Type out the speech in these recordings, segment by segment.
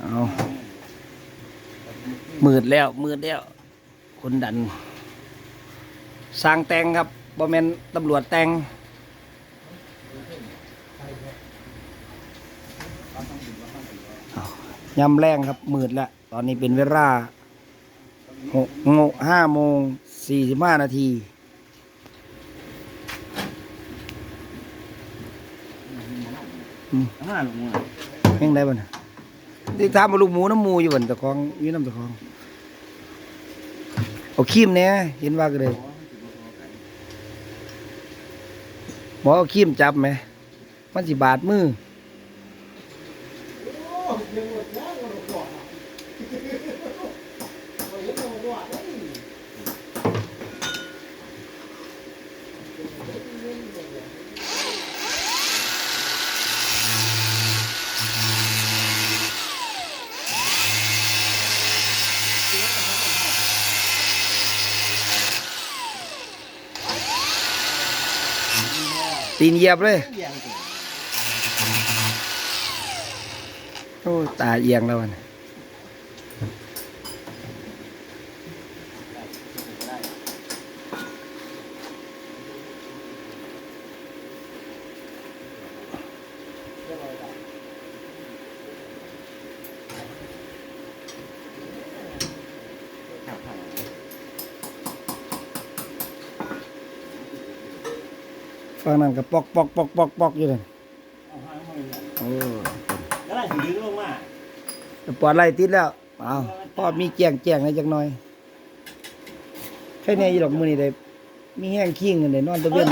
เอามืดแล้วมืดแล้วคนดันสร้างแต่งครับบ่แม่นตำรวจแต่งเอายำแรงครับมืดแล้วตอนนี้เป็นเวลาหกโมงห้าโมงสี่สิบห้านาทีห้าลูกมือเพ่งได้บ่นะ ที่ทำมาลูกหมูน้ำหมูอยู่บ่นตะคองอยู่น้ำตะคอง เอาขีมเนี่ยเห็นว่ากันเลยหมอเอาขีมจับไหมมันสิบาดมือ ตีนเหยียบเลย โอ้ ตาเอียงแล้วมัน ฟังนั่นก็ปอกปอกปอกปอกปอกอยู่เลยเออโอ้แล้วได้ถึงลงมาแต่ปอดไล่ติดแล้วเอาพ่อมีแจงแจงให้จักหน่อยแค่นี้ยี่ดอกมือนี่ได้มีแห้งขี้งกันได้นอนตะเวน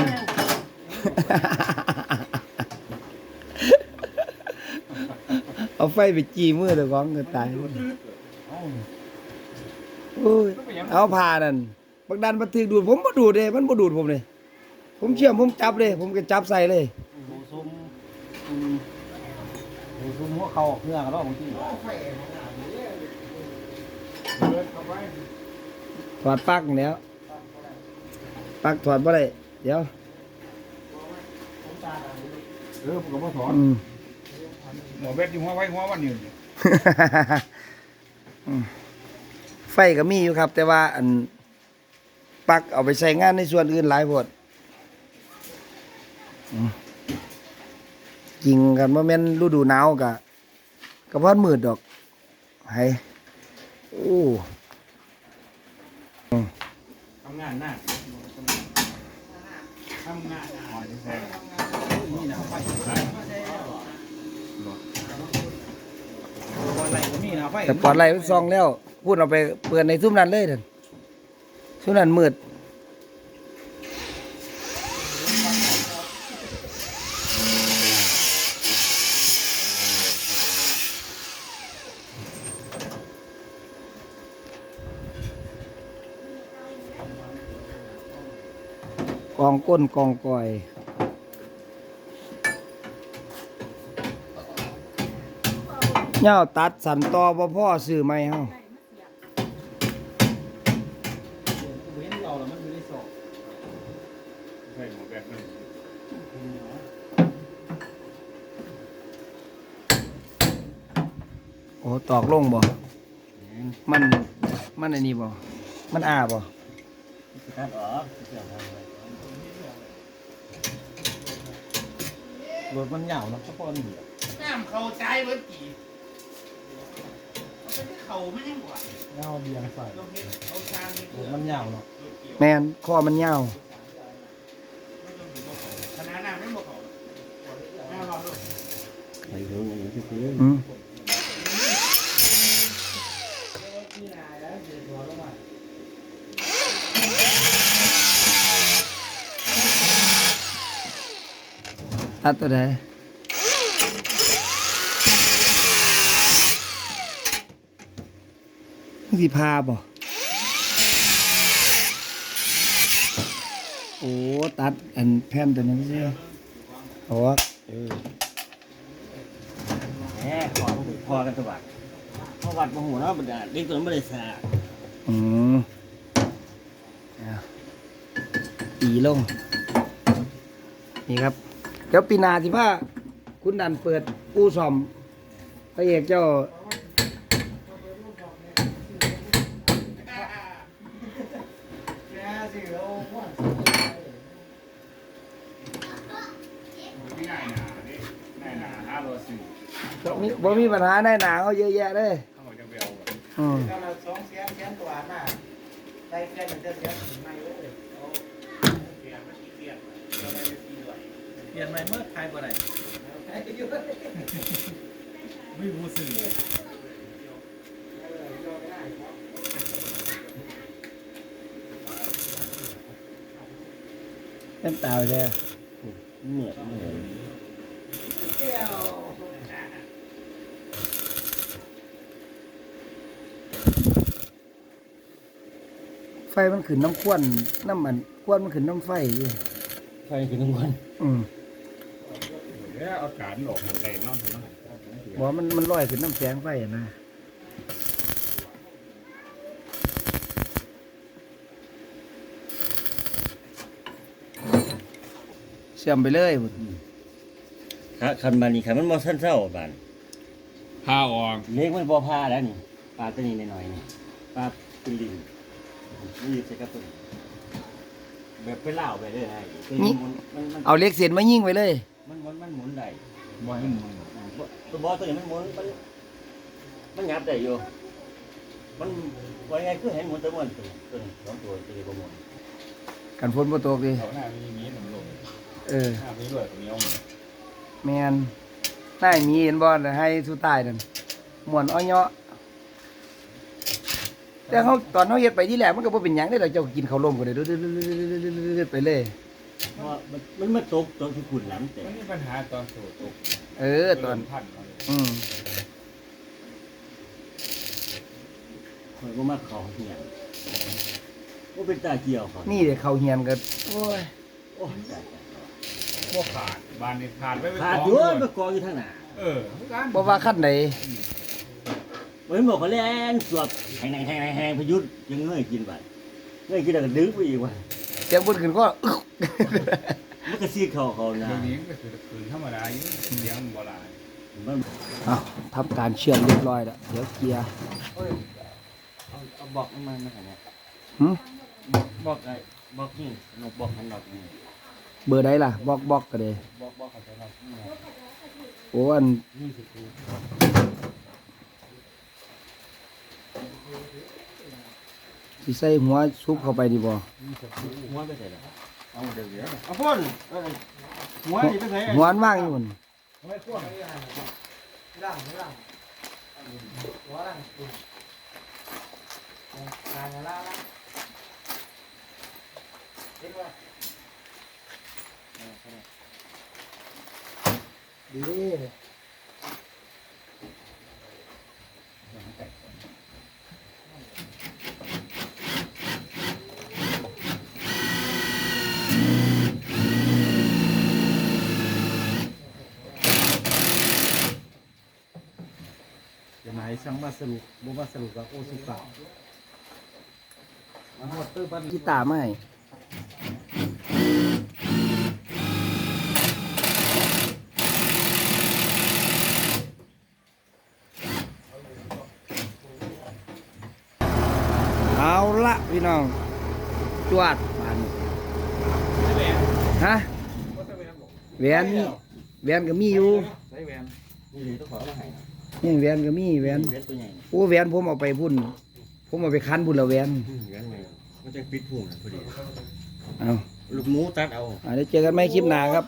เอาไฟไปจีมือเดี๋ยวของก็ตายเอาผ่านั่นบักดันบันทึกดูดผมบ่ดูดเลยมันบ่ดูดผมเลย ผมเชื่อมผมจับเลย ผมก็จับใส่เลยหมูซุ้มอืมหมูซุ้มหัวเข่าออกเนื้อกันแล้วบางทีถอดปลั๊กแล้วปลั๊กถอดบ่ได้เดี๋ยวเออผมก็บ่ถอนอืม หมอเบ็ดอยู่หัวไว้หัววันนี้อืมไฟก็มีอยู่ครับ แต่ว่าอันปลั๊กเอาไปใช้งานในส่วนอื่นหลายโพด จริงกันว่าแม่นฤดูหนาวกะกะพอนมืดดอกให้โอ้ทำงานหน้าทำงานหน้าหอยแท้นี่นะไฟอะไรก็มีนะไฟแต่ปลอดไรมันซองแล้ว พูดเอาไปเปิดในซุ้มนั้นเลยเถอะซุ้มนั้นมืด องก้นกองก่อยเงาตัดสันตอบ่พ่อซื้อไหมเฮาเว้นเราแล้วมันอกใช่หมอเบ็ดนั่นโอ้ตอกลงบ่ มัน มันอันนี้บ่ มันอาบ่ รับอ๋อรถมันเหยาวนะเพราะป้อนเหนียวน้ำเข้าใจเมื่อกี้มันเป็นเขาไม่ยังหวะเงาเบียงใส่เราเห็นเอาชางนี่รถมันเหยาวเนาะแมนข้อมันยาวขนาดน้ำไม่หมดเขาแม่รอดูไอ้เรื่องอย่างนี้คืออืม ตัดตัวใดมันสิพาบ่โอ้ตัดอันแผ่นตัวนี้ไม่ใช่โอ้เออแหมขอถือพอกันตัวบัดเพราะวัดมโหเนาะบัดนี้ตัวไม่ได้สาอืมเอาตีลง นี่ครับเดี๋วปีนาสิพาคุณดันเปิดอู้ซ่อมพระเอกเจ้าบ่มีปัญหาในหนาเขาเยอะแยะเลยอืม ลยเอาเปลี่ยนมันกี่เปลี่ยนเราได้ไปสี่ร้อยเปลี่ยนใหม่เมื่อขายบ่ได้ขายอยู่ไม่รู้สึกเลยเต็มตาไปเลยเหนื่อยเหนื่อยไฟมันขึ้นน้ำควนน้ำมันควนมันขึ้นน้ำไฟอยู่ไฟคือทั้งวันอืม เดี๋ยวเอาการออกมาแต่นอนถึงนั้นบอกมันมันลอยขึ้นน้ำแสงไฟอะนะเชื่อมไปเลยพุ่นถ้าคันบานนี้คันมันบ่สั้นเศร้าบานผ้าออกเล็กมันบ่พาแล้วนี่ปลาตัวนี้หน่อยๆนี่ปลาเป็นลิงนี่ใส่กระตุ้นแบบไปเล่าไปเรื่อยๆคือมันมันมัน เอาเหล็กเส้นมายิงไว้เลย มันมันมันหมุนได้บ่ให้มันบ่ตัวบอตัวนี้มันหมุนมันมันหยับได้อยู่ มันว่าไงคือเห็นหมุนตัวมันตัวตัวนี้สองตัวตัวนี้บ่หมุนกันฝนบ่ตกดิเขาหน้ามีมีหนุ่มลงเออหน้ามีด้วยตรงนี้เอาหมดแมนได้มีเห็นบ่น่ะให้สุดท้ายนั่นม่วนอ้อยเนาะแต่เขาตอนเขาเฮ็ดไปที่แรกมันก็บ่เป็นหยังได้ดอกเจ้าก็กินข้าวลมก็ได้ดืดๆๆๆๆไปเลย เพราะว่ามันมันมาตกตอนที่ขุ่นหลํแต่มันมีปัญหาตอนโสดตกเออตอน พันเอาเลยอืมคนก็มาเขาเหียนว่าเป็นตาเกี่ยวเขานี่เด้เขาเฮียนก็โอ้ยโอ้ยตายพวกขาดบานนี่ขาดไว้ไปขาดกองอยู่ด้วยไปกองอยู่ทางหน้าเออการบ่ว่าคันใดเหมือนบอกเขาเล่นสวบแหงแหงแหงแหงพยุทธ์ยังเงยกินไปเงยกินแล้วก็ดึงไปอีกว่ะเสียงบุญขึ้นก็ มันก็ซีดเขาเขานะเดี๋ยวนี้ก็คือคืนธรรมดาอยู่เลี้ยงโบราณมันเอาทำการเชื่อมเรียบร้อยแล้วเดี๋ยวเคลียร์เอาเอาบอกมันมามาขนาดหึบอกไอ้บอกนี่นกบอกมันดอกนี่เบอร์ใดล่ะบอกบอกก็ได้บอกบอกเขาใช้ดอกนี่นะโอ้อันนี่สิคือสิใส่หัวซุปเข้าไปดีบ่นี่สิคือหัวไปใส่ดอก เอาเดี๋ยวเดี๋ยวเอาพ่นเอ้ยหัวนี่ไปใส่หัวอันว่างอยู่พุ่นไม่พ่วงล่างล่างหัวล่างปุ่นล่างล่างล่างเห็นว่าดี เลยจะไหนช่างมาสรุปบ่มาสรุปกับโอสุกะมาหมดตื้อปันกีตาร์มาให้เอาละพี่น้อง จวดบานนี้ฮะแหวนนี่แหวนก็มีอยู่ใช้แหวนนี่เลยต้องขอมาให้ นี่แหวนก็มีแหวนเล็ดตัวใหญ่โอ้แหวนผมเอาไปพุ่น ผมเอาไปคั้นพุ่นละแหวนอืมเลี้ยงแมวมันจะปิดพุงน่ะพอดีเอาลูกหมูตัดเอาอ่าเดี๋ยวเจอกันไหมคลิปหน้าครับ